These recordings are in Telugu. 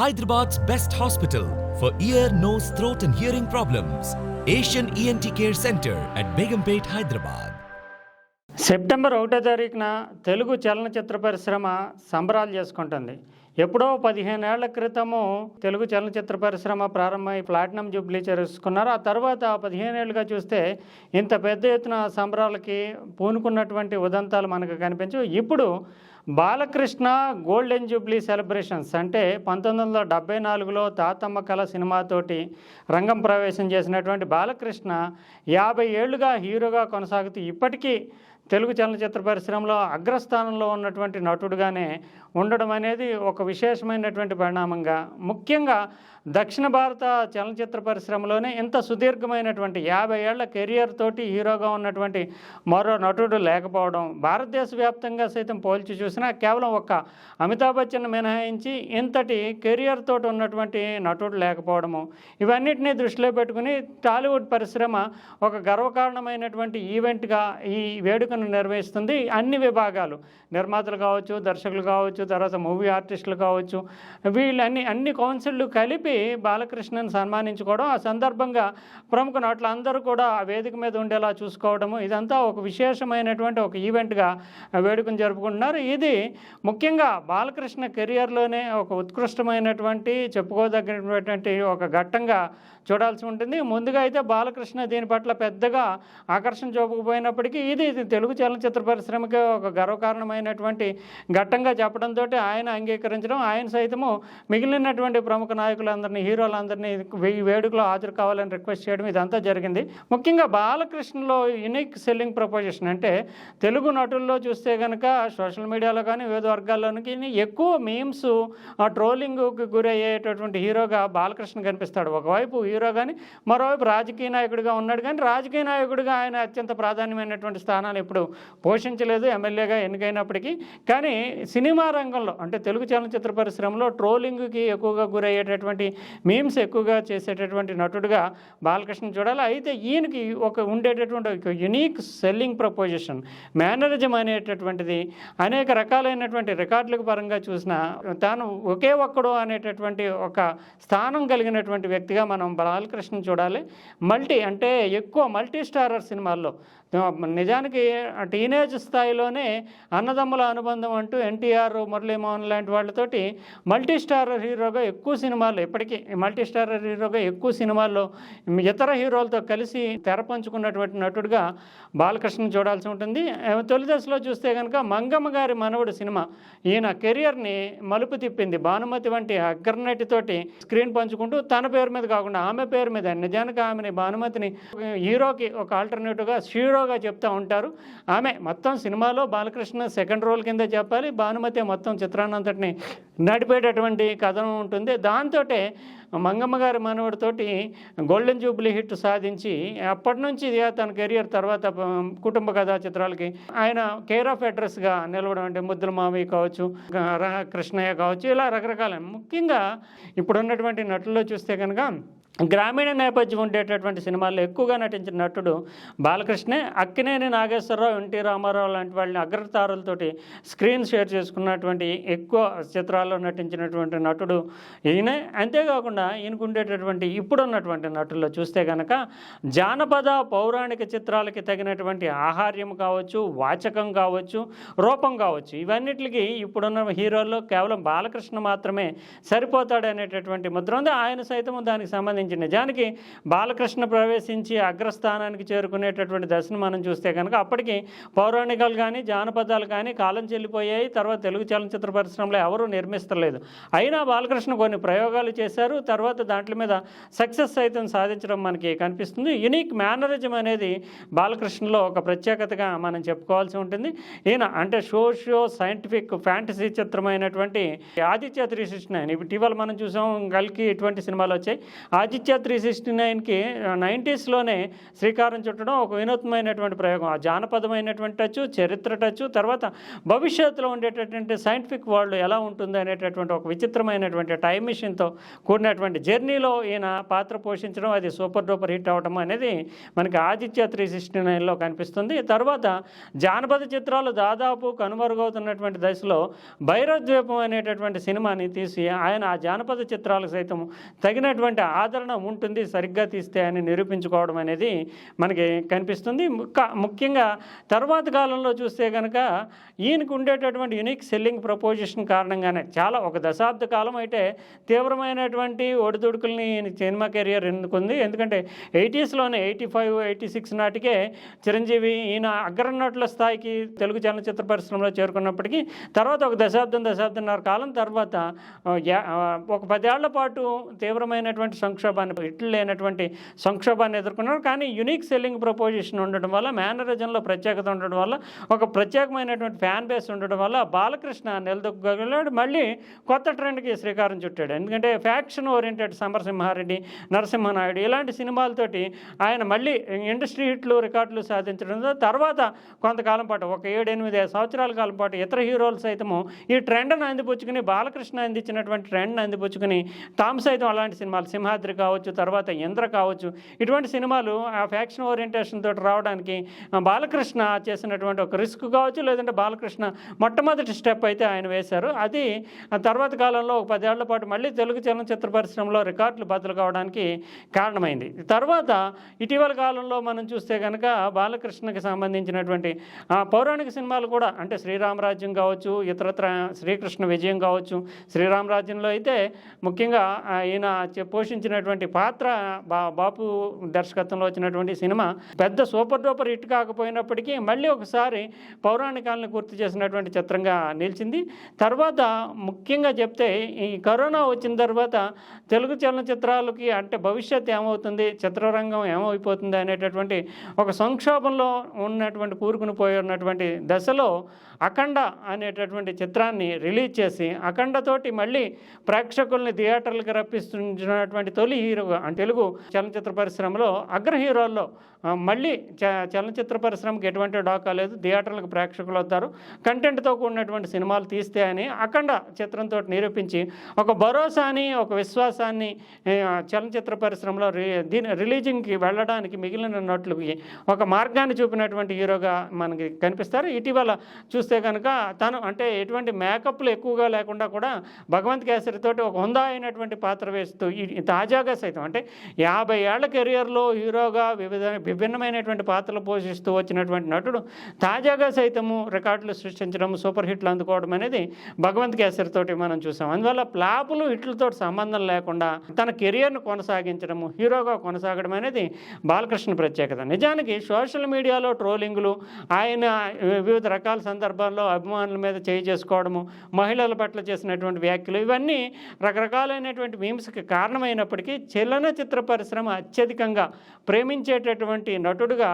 Hyderabad's best hospital for ear nose throat and hearing problems Asian ENT care centre at Begumpet Hyderabad September ఒకటో తారీఖున తెలుగు చలనచిత్ర పరిశ్రమ సంబరాలు చేసుకుంటుంది. ఎప్పుడో పదిహేను ఏళ్ళ క్రితము తెలుగు చలనచిత్ర పరిశ్రమ ప్రారంభమై ప్లాటినం జూబ్లీ చేసుకున్నారు. ఆ తర్వాత పదిహేను ఏళ్ళుగా చూస్తే ఇంత పెద్ద ఎత్తున సంబరాలకి పూనుకున్నటువంటి ఉదంతాలు మనకు కనిపించవు. ఇప్పుడు బాలకృష్ణ గోల్డెన్ జూబ్లీ సెలబ్రేషన్స్ అంటే పంతొమ్మిది వందల డెబ్బై నాలుగులో తాతమ్మ కళ సినిమాతోటి రంగం ప్రవేశం చేసినటువంటి బాలకృష్ణ యాభై ఏళ్ళుగా హీరోగా కొనసాగుతూ ఇప్పటికీ తెలుగు చలనచిత్ర పరిశ్రమలో అగ్రస్థానంలో ఉన్నటువంటి నటుడుగానే ఉండడం అనేది ఒక విశేషమైనటువంటి పరిణామంగా ముఖ్యంగా దక్షిణ భారత చలనచిత్ర పరిశ్రమలోనే ఇంత సుదీర్ఘమైనటువంటి యాభై ఏళ్ళ కెరియర్ తోటి హీరోగా ఉన్నటువంటి మరో నటుడు లేకపోవడం భారతదేశ వ్యాప్తంగా సైతం పోల్చి చూసినా కేవలం ఒక్క అమితాబ్ బచ్చన్ మినహాయించి ఇంతటి కెరియర్ తోటి ఉన్నటువంటి నటుడు లేకపోవడము ఇవన్నిటినీ దృష్టిలో పెట్టుకుని టాలీవుడ్ పరిశ్రమ ఒక గర్వకారణమైనటువంటి ఈవెంట్గా ఈ వేడుకను నిర్వహిస్తుంది. అన్ని విభాగాలు నిర్మాతలు కావచ్చు దర్శకులు కావచ్చు తర్వాత మూవీ ఆర్టిస్టులు కావచ్చు వీళ్ళన్ని అన్ని కౌన్సిళ్ళు కలిపి బాలకృష్ణను సన్మానించుకోవడం ఆ సందర్భంగా ప్రముఖ నటులు అందరూ కూడా ఆ వేదిక మీద ఉండేలా చూసుకోవడము ఇదంతా ఒక విశేషమైనటువంటి ఒక ఈవెంట్గా వేడుకను జరుపుకుంటున్నారు. ఇది ముఖ్యంగా బాలకృష్ణ కెరియర్లోనే ఒక ఉత్కృష్టమైనటువంటి చెప్పుకోదగినటువంటి ఒక ఘట్టంగా చూడాల్సి ఉంటుంది. ముందుగా అయితే బాలకృష్ణ దీని పట్ల పెద్దగా ఆకర్షణ చూపకపోయినప్పటికీ ఇది ఇది తెలుగు చలనచిత్ర పరిశ్రమకి ఒక గర్వకారణమైనటువంటి ఘట్టంగా చెప్పడంతో ఆయన అంగీకరించడం. ఆయన సైతము మిగిలినటువంటి ప్రముఖ నాయకులందరినీ హీరోలందరినీ ఈ వేడుకలో హాజరు కావాలని రిక్వెస్ట్ చేయడం ఇదంతా జరిగింది. ముఖ్యంగా బాలకృష్ణలో యునిక్ సెల్లింగ్ ప్రపోజిషన్ అంటే తెలుగు నటుల్లో చూస్తే కనుక సోషల్ మీడియా వర్గాల్లో కానీ వివిధ వర్గాల్లోకి ఎక్కువ మీమ్స్ ట్రోలింగ్కి గురయ్యేటటువంటి హీరోగా బాలకృష్ణ కనిపిస్తాడు. ఒకవైపు హీరో కానీ మరోవైపు రాజకీయ నాయకుడిగా ఉన్నాడు. కానీ రాజకీయ నాయకుడిగా ఆయన అత్యంత ప్రాధాన్యమైనటువంటి స్థానాలు ఇప్పుడు పోషించలేదు ఎమ్మెల్యేగా ఎన్నికైనప్పటికీ. కానీ సినిమా రంగంలో అంటే తెలుగు చలనచిత్ర పరిశ్రమలో ట్రోలింగ్కి ఎక్కువగా గురయ్యేటటువంటి మీమ్స్ ఎక్కువగా చేసేటటువంటి నటుడుగా బాలకృష్ణ చూడాలి. అయితే ఈయనకి ఒక ఉండేటటువంటి ఒక యునీక్ సెల్లింగ్ ప్రపోజిషన్ మేనరిజం అనేటటువంటిది అనేక రకాలైనటువంటి రికార్డులకు పరంగా చూసిన తాను ఒకే ఒక్కడు అనేటటువంటి ఒక స్థానం కలిగినటువంటి వ్యక్తిగా మనం బాలకృష్ణ చూడాలి. మల్టీ అంటే ఎక్కువ మల్టీ స్టారర్ సినిమాల్లో నిజానికి టీనేజ్ స్థాయిలోనే అన్నదమ్ముల అనుబంధం అంటూ ఎన్టీఆర్ మురళీమోహన్ లాంటి వాళ్ళతోటి మల్టీ స్టారర్ హీరోగా ఎక్కువ సినిమాల్లో ఇప్పటికీ మల్టీ స్టారర్ హీరోగా ఎక్కువ సినిమాల్లో ఇతర హీరోలతో కలిసి తెర పంచుకున్నటువంటి నటుడుగా బాలకృష్ణ చూడాల్సి ఉంటుంది. తొలి దశలో చూస్తే కనుక మంగమ్మ గారి మనవడు సినిమా. ఈయన కెరియర్ని మలుపు తిప్పింది భానుమతి వంటి అగ్రనటితోటి స్క్రీన్ పంచుకుంటూ తన పేరు మీద కాకుండా ఆమె పేరు మీద నిజానికి ఆమెని భానుమతిని హీరోకి ఒక ఆల్టర్నేటివ్గా హీరోగా చెప్తూ ఉంటారు. ఆమె మొత్తం సినిమాలో బాలకృష్ణ సెకండ్ రోల్ కింద చెప్పాలి. భానుమతి మొత్తం చిత్రాన్నంతటిని నడిపేటటువంటి కథనం ఉంటుంది. దాంతో మంగమ్మ గారి మనవడితోటి గోల్డెన్ జూబ్లీ హిట్ సాధించి అప్పటి నుంచి తన కెరియర్ తర్వాత కుటుంబ కథా చిత్రాలకి ఆయన కేర్ ఆఫ్ అడ్రస్గా నిలవడం అంటే ముద్దుల మావి కావచ్చు కృష్ణయ్య కావచ్చు ఇలా రకరకాల ముఖ్యంగా ఇప్పుడున్నటువంటి నటుల్లో చూస్తే కనుక గ్రామీణ నేపథ్యం ఉండేటటువంటి సినిమాల్లో ఎక్కువగా నటించిన నటుడు బాలకృష్ణే అక్కినేని నాగేశ్వరరావు ఎన్టీ రామారావు లాంటి వాళ్ళని అగ్రతారులతోటి స్క్రీన్ షేర్ చేసుకున్నటువంటి ఎక్కువ చిత్రాల్లో నటించినటువంటి నటుడు ఈయనే. అంతేకాకుండా ఈయనకు ఉండేటటువంటి ఇప్పుడున్నటువంటి నటుల్లో చూస్తే కనుక జానపద పౌరాణిక చిత్రాలకి తగినటువంటి ఆహార్యం కావచ్చు వాచకం కావచ్చు రూపం కావచ్చు ఇవన్నిటికి ఇప్పుడున్న హీరోల్లో కేవలం బాలకృష్ణ మాత్రమే సరిపోతాడు అనేటటువంటి ముద్ర ఉంది. ఆయన సైతం దానికి సంబంధించి నిజానికి బాలకృష్ణ ప్రవేశించి అగ్రస్థానానికి చేరుకునేటటువంటి దశను మనం చూస్తే కనుక అప్పటికి పౌరాణికాలు కానీ జానపదాలు కానీ కాలం చెల్లిపోయాయి. తర్వాత తెలుగు చలనచిత్ర పరిశ్రమలో ఎవరూ నిర్మిస్తలేదు. అయినా బాలకృష్ణ కొన్ని ప్రయోగాలు చేశారు. తర్వాత దాంట్ల మీద సక్సెస్ సైతం సాధించడం మనకి కనిపిస్తుంది. యునిక్ మేనరిజం అనేది బాలకృష్ణలో ఒక ప్రత్యేకతగా మనం చెప్పుకోవాల్సి ఉంటుంది. ఈయన అంటే సోషియో సైంటిఫిక్ ఫ్యాంటసీ చిత్రమైనటువంటి ఆదిత్య త్రీ సిక్స్టీ నైన్ ఇటీవల మనం చూసాం. గల్కి ఇటువంటి సినిమాలు వచ్చాయి. ఆది ఆదిత్య త్రీ సిక్స్టీ నైన్కి నైంటీస్లోనే శ్రీకారం చుట్టడం ఒక వినూత్నమైనటువంటి ప్రయోగం. ఆ జానపదమైనటువంటి టచ్ చరిత్ర టచ్ తర్వాత భవిష్యత్తులో ఉండేటటువంటి సైంటిఫిక్ వరల్డ్ ఎలా ఉంటుంది అనేటటువంటి ఒక విచిత్రమైనటువంటి టైం మిషన్తో కూడినటువంటి జర్నీలో ఈయన పాత్ర పోషించడం అది సూపర్ డూపర్ హిట్ అవడం అనేది మనకి ఆదిత్య త్రీ సిక్స్టీ నైన్లో కనిపిస్తుంది. తర్వాత జానపద చిత్రాలు దాదాపు కనుమరుగవుతున్నటువంటి దశలో భైరవద్వీపం అనేటటువంటి సినిమాని తీసి ఆయన ఆ జానపద చిత్రాలకు సైతం తగినటువంటి ఆదరణ ఉంటుంది సరిగ్గా తీస్తే అని నిరూపించుకోవడం అనేది మనకి కనిపిస్తుంది. ముక్క- ముఖ్యంగా తర్వాత కాలంలో చూస్తే కనుక ఈయనకు ఉండేటటువంటి యునిక్ సెల్లింగ్ ప్రపోజిషన్ కారణంగానే చాలా ఒక దశాబ్ద కాలం అయితే తీవ్రమైనటువంటి ఒడిదుడుకుల్ని ఈయన సినిమా కెరియర్ ఎందుకుంది ఎందుకంటే ఎయిటీస్లోనే ఎయిటీ ఫైవ్ ఎయిటీ సిక్స్ నాటికే చిరంజీవి ఈయన అగ్రనటుల స్థాయికి తెలుగు చలనచిత్ర పరిశ్రమలో చేరుకున్నప్పటికీ తర్వాత ఒక దశాబ్దం దశాబ్దంన్నర కాలం తర్వాత ఒక పదేళ్ళ పాటు తీవ్రమైనటువంటి సంక్షోభాన్ని ఇట్లు లేనటువంటి సంక్షోభాన్ని ఎదుర్కొన్నారు. కానీ యునిక్ సెల్లింగ్ ప్రపోజిషన్ ఉండడం వల్ల మేనరిజంలో ప్రత్యేకత ఉండడం వల్ల ఒక ప్రత్యేకమైనటువంటి ఫ్యాన్ బేస్ ఉండడం వల్ల బాలకృష్ణ నిలదొక్కగలిగాడు మళ్ళీ కొత్త ట్రెండ్కి శ్రీకారం చుట్టాడు. ఎందుకంటే ఫ్యాక్షన్ ఓరియంటెడ్ సమరసింహారెడ్డి నరసింహనాయుడు ఇలాంటి సినిమాలతోటి ఆయన మళ్ళీ ఇండస్ట్రీ హిట్లు రికార్డులు సాధించడంతో తర్వాత కొంతకాలం పాటు ఒక ఏడు ఎనిమిది సంవత్సరాల కాలం పాటు ఇతర హీరోలు సైతము ఈ ట్రెండ్ను అందిపుచ్చుకుని బాలకృష్ణ అందించినటువంటి ట్రెండ్ను అందిపుచ్చుకుని తాము సైతం అలాంటి సినిమాలు సింహాద్రి కావచ్చు తర్వాత ఇంద్ర కావచ్చు ఇటువంటి సినిమాలు ఆ ఫ్యాక్షన్ ఓరియంటేషన్ తోటి రావడానికి బాలకృష్ణ చేసినటువంటి ఒక రిస్క్ కావచ్చు లేదంటే బాలకృష్ణ మొట్టమొదటి స్టెప్ అయితే ఆయన వేశారు. అది తర్వాత కాలంలో ఒక పదేళ్ళ పాటు మళ్ళీ తెలుగు చలనచిత్ర పరిశ్రమలో రికార్డులు బదులు కావడానికి కారణమైంది. తర్వాత ఇటీవల కాలంలో మనం చూస్తే కనుక బాలకృష్ణకి సంబంధించినటువంటి ఆ, పౌరాణిక సినిమాలు కూడా అంటే శ్రీరామరాజ్యం కావచ్చు ఇతరత్ర శ్రీకృష్ణ విజయం కావచ్చు శ్రీరామరాజ్యంలో అయితే ముఖ్యంగా ఈయన పోషించినటువంటి పోషించినటువంటి పాత్ర బా బాపు దర్శకత్వంలో వచ్చినటువంటి సినిమా పెద్ద సూపర్ డూపర్ హిట్ కాకపోయినప్పటికీ మళ్ళీ ఒకసారి పౌరాణికాలను గుర్తు చేసినటువంటి చిత్రంగా నిలిచింది. తర్వాత ముఖ్యంగా చెప్తే ఈ కరోనా వచ్చిన తర్వాత తెలుగు చలనచిత్రాలకి అంటే భవిష్యత్ ఏమవుతుంది చిత్రరంగం ఏమైపోతుంది అనేటటువంటి ఒక సంక్షోభంలో ఉన్నటువంటి కూరుకుని పోయి ఉన్నటువంటి దశలో అఖండ అనేటటువంటి చిత్రాన్ని రిలీజ్ చేసి అఖండతోటి మళ్ళీ ప్రేక్షకుల్ని థియేటర్లకు రప్పిస్తున్నటువంటి తొలి హీరోగా అంటే తెలుగు చలనచిత్ర పరిశ్రమలో అగ్ర హీరోల్లో మళ్ళీ చ చలనచిత్ర పరిశ్రమకి ఎటువంటి డాకా లేదు. థియేటర్లకు ప్రేక్షకులు వస్తారు. కంటెంట్తో కూడినటువంటి సినిమాలు తీస్తే అని అఖండ చిత్రంతో నిరూపించి ఒక భరోసాని ఒక విశ్వాసాన్ని చలనచిత్ర పరిశ్రమలో రి దీని రిలీజింగ్కి వెళ్ళడానికి మిగిలిన నటులకి ఒక మార్గాన్ని చూపినటువంటి హీరోగా మనకి కనిపిస్తారు. ఇటీవల చూస్తే కనుక తను అంటే ఎటువంటి మేకప్లు ఎక్కువగా లేకుండా కూడా భగవంత్ కేసరి తోటి ఒక హుందా అయినటువంటి పాత్ర వేస్తూ ఈ తాజాగా సైతం. అంటే యాభై ఏళ్ళ కెరియర్లో హీరోగా వివిధ విభిన్నమైనటువంటి పాత్రలు పోషిస్తూ వచ్చినటువంటి నటుడు తాజాగా సైతము రికార్డులు సృష్టించడం సూపర్ హిట్లు అందుకోవడం అనేది భగవంత్ కేసరి తోటి మనం చూసాం. అందువల్ల ప్లాపులు హిట్లతో సంబంధం లేకుండా తన కెరియర్ను కొనసాగించడము హీరోగా కొనసాగడం అనేది బాలకృష్ణ ప్రత్యేకత. నిజానికి సోషల్ మీడియాలో ట్రోలింగులు ఆయన వివిధ రకాల సందర్భాల్లో అభిమానుల మీద చేయి చేసుకోవడము మహిళల పట్ల చేసినటువంటి వ్యాఖ్యలు ఇవన్నీ రకరకాలైనటువంటి మీమ్స్కి కారణమైనప్పటికీ చలనచిత్ర పరిశ్రమ అత్యధికంగా ప్రేమించేటటువంటి నటుడుగా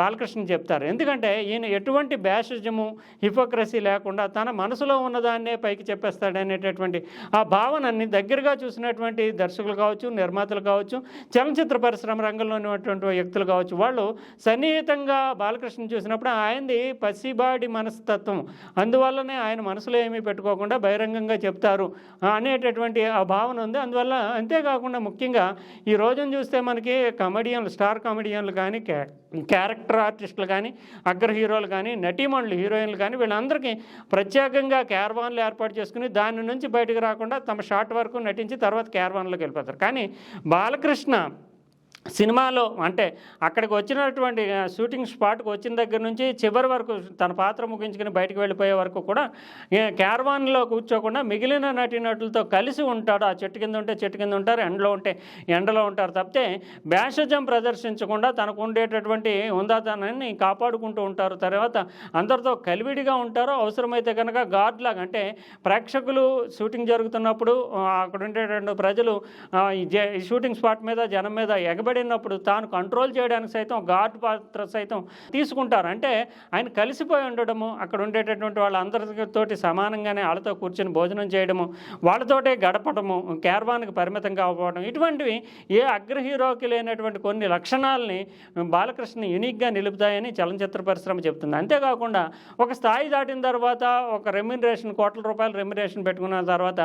బాలకృష్ణ చెప్తారు. ఎందుకంటే ఈయన ఎటువంటి బ్యాషజము హిపోక్రసీ లేకుండా తన మనసులో ఉన్నదాన్నే పైకి చెప్పేస్తాడనేటటువంటి ఆ భావనని దగ్గరగా చూసినటువంటి దర్శకులు కావచ్చు నిర్మాతలు కావచ్చు చలనచిత్ర పరిశ్రమ రంగంలో ఉన్నటువంటి వ్యక్తులు కావచ్చు వాళ్ళు సన్నిహితంగా బాలకృష్ణ చూసినప్పుడు ఆయనది పసిబాడి మనస్తత్వం. అందువల్లనే ఆయన మనసులో ఏమీ పెట్టుకోకుండా బహిరంగంగా చెప్తారు అనేటటువంటి ఆ భావన ఉంది. అందువల్ల అంతేకాకుండా ముఖ్యంగా ఈ రోజున చూస్తే మనకి కమెడియన్లు స్టార్ కమెడియన్లు కానీ క్యారెక్టర్ క్యారెక్టర్ ఆర్టిస్టులు కానీ అగ్ర హీరోలు కానీ నటీమణులు హీరోయిన్లు కానీ వీళ్ళందరికీ ప్రత్యేకంగా క్యార్వాన్లు ఏర్పాటు చేసుకుని దాని నుంచి బయటకు రాకుండా తమ షార్ట్ వరకు నటించి తర్వాత క్యార్వాన్లోకి వెళ్ళిపోతారు. కానీ బాలకృష్ణ సినిమాలో అంటే అక్కడికి వచ్చినటువంటి షూటింగ్ స్పాట్కి వచ్చిన దగ్గర నుంచి చివరి వరకు తన పాత్ర ముగించుకుని బయటకు వెళ్ళిపోయే వరకు కూడా క్యార్వాన్లో క్యారవాన్లో కూర్చోకుండా మిగిలిన నటీనటులతో కలిసి ఉంటాడు. ఆ చెట్టు కింద ఉంటే చెట్టు కింద ఉంటారు ఎండలో ఉంటే ఎండలో ఉంటారు. తప్పితే భేషజం ప్రదర్శించకుండా తనకు ఉండేటటువంటి ఉందాతనాన్ని కాపాడుకుంటూ ఉంటారు. తర్వాత అందరితో కలివిడిగా ఉంటారు అవసరమైతే కనుక గాడ్లాగా అంటే ప్రేక్షకులు షూటింగ్ జరుగుతున్నప్పుడు అక్కడ ఉండేటువంటి ప్రజలు ఈ జ- షూటింగ్ స్పాట్ మీద జనం మీద ఎగబడి కనబడినప్పుడు తాను కంట్రోల్ చేయడానికి సైతం గాడ్ పాత్ర సైతం తీసుకుంటారు. అంటే ఆయన కలిసిపోయి ఉండడము అక్కడ ఉండేటటువంటి వాళ్ళందరితోటి సమానంగానే వాళ్ళతో కూర్చొని భోజనం చేయడము వాళ్ళతోటే గడపడము క్యార్వాన్కి పరిమితం కాకపోవడం ఇటువంటివి ఏ అగ్ర హీరోకి లేనటువంటి కొన్ని లక్షణాలని బాలకృష్ణ యూనిక్గా నిలుపుతాయని చలనచిత్ర పరిశ్రమ చెప్తుంది అంతేకాకుండా ఒక స్థాయి దాటిన తర్వాత ఒక రెమ్యునరేషన్ కోట్ల రూపాయలు రెమ్యునరేషన్ పెట్టుకున్న తర్వాత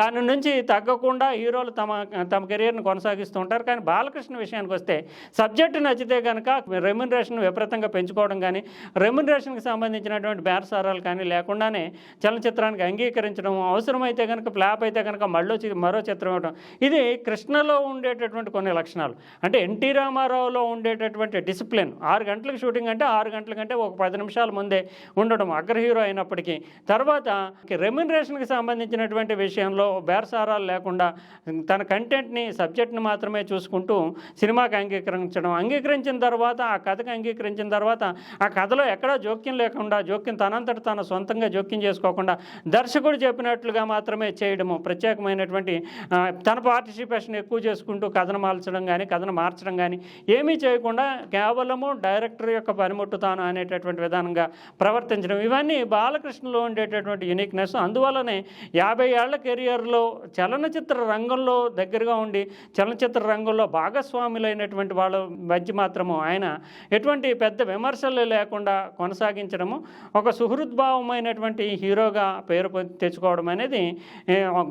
దాని నుంచి తగ్గకుండా హీరోలు తమ తమ కెరీర్ని కొనసాగిస్తూ ఉంటారు. కానీ బాలకృష్ణ విషయానికి వస్తే సబ్జెక్టు నచ్చితే కనుక రెమ్యునరేషన్ విపరీతంగా పెంచుకోవడం కానీ రెమ్యునరేషన్కి సంబంధించినటువంటి బేరసారాలు కానీ లేకుండానే చలనచిత్రానికి అంగీకరించడం అవసరమైతే కనుక ఫ్లాప్ అయితే కనుక మళ్ళీ మరో చిత్రం ఇవ్వడం ఇది కృష్ణలో ఉండేటటువంటి కొన్ని లక్షణాలు. అంటే ఎన్టీ రామారావులో ఉండేటటువంటి డిసిప్లిన్ ఆరు గంటలకు షూటింగ్ అంటే ఆరు గంటల కంటే ఒక పది నిమిషాల ముందే ఉండడం అగ్ర హీరో అయినప్పటికీ తర్వాత రెమ్యునరేషన్కి సంబంధించినటువంటి విషయంలో బేరసారాలు లేకుండా తన కంటెంట్ని సబ్జెక్ట్ని మాత్రమే చూసుకుంటూ సినిమాకి అంగీకరించడం. అంగీకరించిన తర్వాత ఆ కథకు అంగీకరించిన తర్వాత ఆ కథలో ఎక్కడా జోక్యం లేకుండా జోక్యం తనంతట తన సొంతంగా జోక్యం చేసుకోకుండా దర్శకుడు చెప్పినట్లుగా మాత్రమే చేయడము. ప్రత్యేకమైనటువంటి తన పార్టిసిపేషన్ ఎక్కువ చేసుకుంటూ కథను మార్చడం కానీ కథను మార్చడం కానీ ఏమీ చేయకుండా కేవలము డైరెక్టర్ యొక్క పనిముట్టు తాను అనేటటువంటి విధానంగా ప్రవర్తించడం. ఇవన్నీ బాలకృష్ణలో ఉండేటటువంటి యూనిక్నెస్ అందువల్లనే యాభై ఏళ్ళ కెరియర్లో చలనచిత్ర రంగంలో దగ్గరగా ఉండి చలనచిత్ర రంగంలో భాగస్వామి భాగస్వాములైనటువంటి వాళ్ళ మధ్య మాత్రము ఆయన ఎటువంటి పెద్ద విమర్శలు లేకుండా కొనసాగించడము ఒక సుహృద్భావమైనటువంటి హీరోగా పేరు తెచ్చుకోవడం అనేది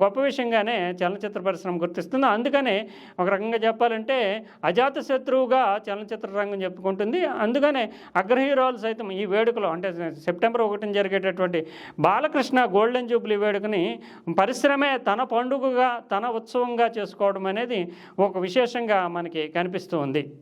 గొప్ప విషయంగానే చలనచిత్ర పరిశ్రమ గుర్తిస్తుంది. అందుకనే ఒక రకంగా చెప్పాలంటే అజాత శత్రువుగా చలనచిత్ర రంగం చెప్పుకుంటుంది. అందుకనే అగ్రహీరోలు సైతం ఈ వేడుకలో అంటే సెప్టెంబర్ ఒకటిన జరిగేటటువంటి బాలకృష్ణ గోల్డెన్ జూబ్లీ వేడుకని పరిశ్రమే తన పండుగగా తన ఉత్సవంగా చేసుకోవడం అనేది ఒక విశేషంగా మనకి కనిపిస్తూ ఉంది.